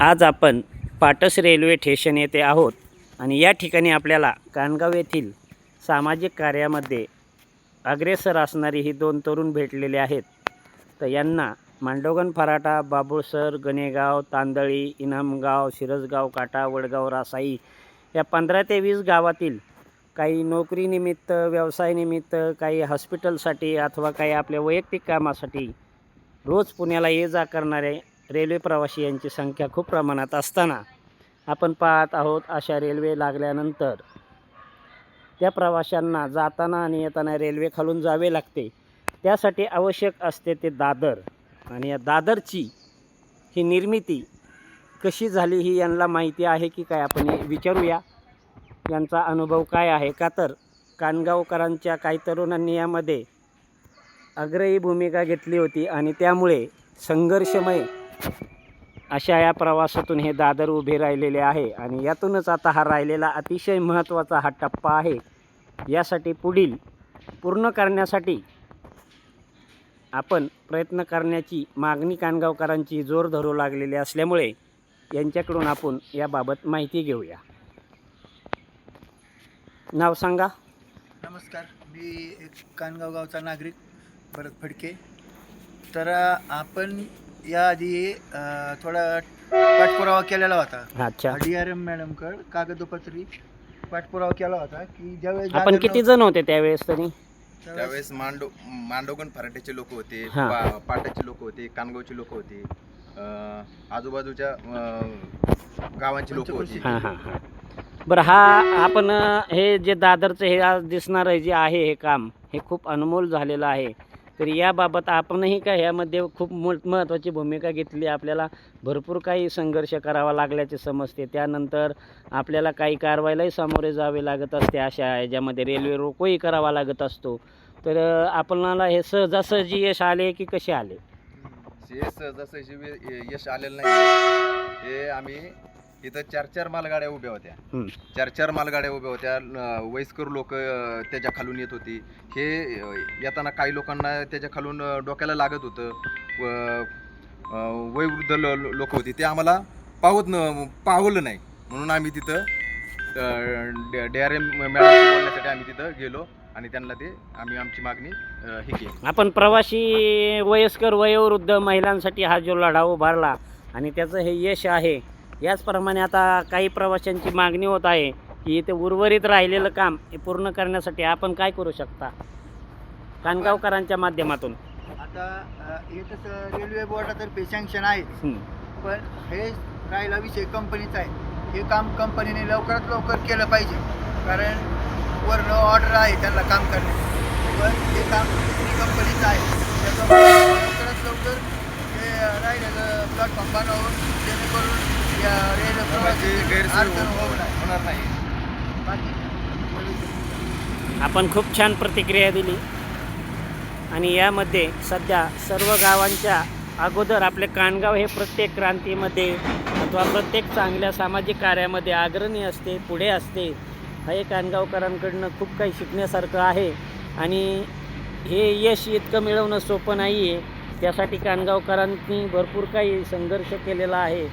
आज आपण Patas railway station येथे आहोत आणि या ठिकाणी आपल्याला कानगाव येथील सामाजिक कार्यामध्ये अग्रेसर असणारी ही दोन तरुण भेटलेले आहेत. तर यांना मांडोगण फराटा बाबुळसर गणेगाव तांदळी इनामगाव शिरसगाव काटा वडगाव रासाई या पंधरा ते वीस गावातील काही नोकरीनिमित्त व्यवसायानिमित्त काही हॉस्पिटलसाठी अथवा काही आपल्या वैयक्तिक कामासाठी रोज पुण्याला ये जा करणारे रेल्वे प्रवासी यांची संख्या खूप प्रमाणात असताना आपण पाहत आहोत अशा रेल्वे लागल्यानंतर त्या प्रवाशांना जाताना आणि येताना रेल्वे खालून जावे लागते. त्यासाठी आवश्यक असते ते दादर. आणि या दादरची ही निर्मिती कशी झाली ही यांना माहिती आहे की काय आपण हे विचारूया. यांचा अनुभव काय आहे? का तर कानगावकरांच्या काही तरुणांनी यामध्ये अग्रही भूमिका घेतली होती आणि त्यामुळे संघर्षमय अशा या प्रवासातून हे दादर उभे राहिलेले आहे आणि यातूनच आता हा राहिलेला अतिशय महत्त्वाचा हा टप्पा आहे. यासाठी पुढील पूर्ण करण्यासाठी आपण प्रयत्न करण्याची मागणी कानगावकरांची जोर धरू लागलेली असल्यामुळे यांच्याकडून आपण याबाबत माहिती घेऊया. नाव सांगा. नमस्कार मी एक कानगाव गावचा नागरिक भरत फडके. तर आपण याआधी अ, थोडा पाठपुरावा केलेला होता. अच्छा. डी आर एम मॅडमकड कागदोपत्री पाठपुरावा केला होता की ज्यावेळेस आपण किती जण होते त्यावेळेस तरी? त्यावेळेस मांडो मांडोगण फराट्याचे लोक होते हा. पा- पाटाचे लोक होते कानगावचे लोक होते अं, आजूबाजूच्या अं, गावांची लोक होती. हां हां हां. बरं हा आपण अ, हे जे दादरचं हे आज दिसणारं जे आहे हे काम हे खूप अनमोल झालेलं आहे. तर याबाबत आपणही का ह्यामध्ये खूप मोठ महत्त्वाची भूमिका घेतली. आपल्याला भरपूर काही संघर्ष करावा लागल्याचे समजते. त्यानंतर आपल्याला काही कारवाईलाही सामोरे जावे लागत असते अशा याच्यामध्ये रेल्वे रोकोही करावा लागत असतो. तर आपणाला हे सहजासहजी यश आले की कसे आले? हे सहजासहजी यश आलेलं नाही. हे आम्ही इथं चार चार मालगाड्या उभ्या होत्या. हं. चार चार मालगाड्या उभ्या होत्या. वयस्कर लोक त्याच्या खालून येत होती. हे अं, येताना काही लोकांना त्याच्या खालून अं, डोक्याला लागत होतं. व अं, वयोवृद्ध लोक होती. ते आम्हाला पावत न पावलं नाही. म्हणून आम्ही तिथं डी आर एम मॅडम बोलण्यासाठी आम्ही तिथं गेलो आणि त्यांना ते आम्ही आमची मागणी अं, हे केली. आपण प्रवासी वयस्कर वयोवृद्ध महिलांसाठी हा जो लढा उभारला आणि त्याचं हे यश आहे याचप्रमाणे आता काही प्रवाशांची मागणी होत आहे की इथे उर्वरित राहिलेलं काम हे पूर्ण करण्यासाठी आपण काय करू शकता? कानगावकरांच्या माध्यमातून. आता हे तसं रेल्वे बोर्डातर्फे सँक्शन आहे. पण हे राहिला विषय कंपनीचा आहे. हे काम कंपनीने लवकरात लवकर केलं पाहिजे. कारण वरनं ऑर्डर आहे त्यांना काम करण्याची पण हे काम कंपनीचं आहे त्याच्यामुळे लवकरात लवकर हे राहिलेलं प्लॅटफॉर्म बनवून जेणेकरून या रेल्वे प्रवासी प्रवासी गैरसोय अडचण होऊ होणार नाही. आपण खूप छान प्रतिक्रिया दिली. आणि यामध्ये सध्या सर्व गावांच्या अगोदर आपले कानगाव हे प्रत्येक क्रांतीमध्ये अथवा प्रत्येक चांगल्या सामाजिक कार्यामध्ये अग्रणी असते पुढे असते. हे कानगावकरांकडनं खूप काही शिकण्यासारखं आहे. आणि हे यश इतकं मिळवणं सोपं नाही आहे त्यासाठी कानगावकरांनी भरपूर काही संघर्ष केलेला आहे.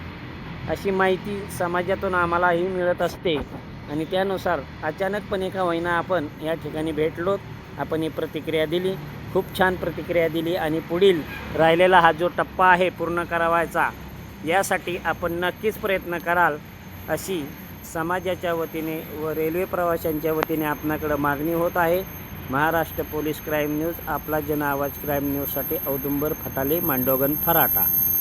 अशी माहिती समाजातून आम्हालाही मिळत असते. आणि त्यानुसार अचानकपणे का होईना आपण या ठिकाणी भेटलो. आपण ही प्रतिक्रिया दिली. खूप छान प्रतिक्रिया दिली आणि पुढील राहिलेला हा जो टप्पा आहे पूर्ण करावायचा यासाठी आपण नक्कीच प्रयत्न कराल अशी समाजाच्या वतीने व रेल्वे प्रवाशांच्या वतीने आपणाकडं मागणी होत आहे. महाराष्ट्र पोलीस क्राईम न्यूज आपला जन आवाज क्राईम न्यूजसाठी औदुंबर फटाले मांडोगन फराटा.